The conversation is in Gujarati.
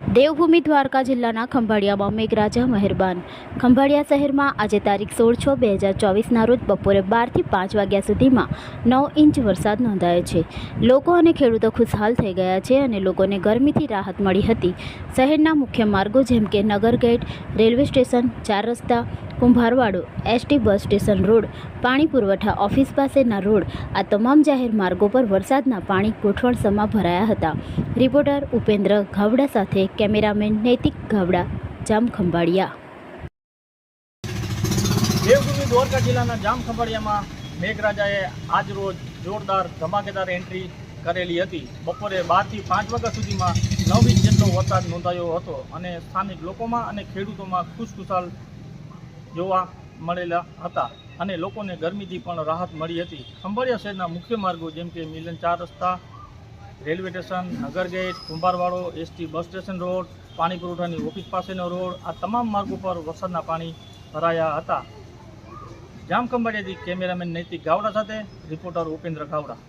દેવભૂમિ દ્વારકા જિલ્લાના ખંભાળિયામાં મેઘરાજા મહેરબાન. ખંભાળિયા શહેરમાં આજે તારીખ સોળ છ બે હજાર ચોવીસના રોજ બપોરે બારથી પાંચ વાગ્યા સુધીમાં નવ ઇંચ વરસાદ નોંધાયો છે. લોકો અને ખેડૂતો ખુશહાલ થઈ ગયા છે અને લોકોને ગરમીથી રાહત મળી હતી. શહેરના મુખ્ય માર્ગો જેમ કે નગર ગેટ, રેલવે સ્ટેશન, ચાર રસ્તા Kumbharwada, ST bus station road, પાણી પુરવઠા ઓફિસ પાસેના રોડ, આ તમામ જાહેર માર્ગો પર વરસાદના પાણી ગોઠવણ સમા ભરાયા હતા. રિપોર્ટર ઉપેન્દ્ર ઘાવડા સાથે કેમેરામેન નૈતિક ઘાવડા જામ ખંભાળિયા દેવભૂમિ દ્વારકા જિલ્લાના જામખંભાળિયામાં મેઘરાજાએ આજ રોજ જોરદાર ધમાકેદાર એન્ટ્રી કરેલી હતી. બપોરે બારથી પાંચ વાગ્યા સુધીમાં નવ ઇંચ જેટલો વરસાદ નોંધાયો હતો અને સ્થાનિક લોકોમાં અને ખેડૂતોમાં ખુશખુશાલ જોવા મળેલા હતા અને લોકોને ગરમીથી પણ રાહત મળી હતી. ખંભાળિયા શહેરના મુખ્ય માર્ગો જેમ કે મિલન ચાર રસ્તા, રેલવે સ્ટેશન, નગર gate, Kumbharwada ST bus station road, પાણી પુરવઠાની ઓફિસ પાસેનો રોડ, આ તમામ માર્ગો પર વરસાદના પાણી ભરાયા હતા. જામ ખંભાળિયાથી કેમેરામેન નૈતિક ગાવડા સાથે રિપોર્ટર ઉપેન્દ્ર ગાવડા.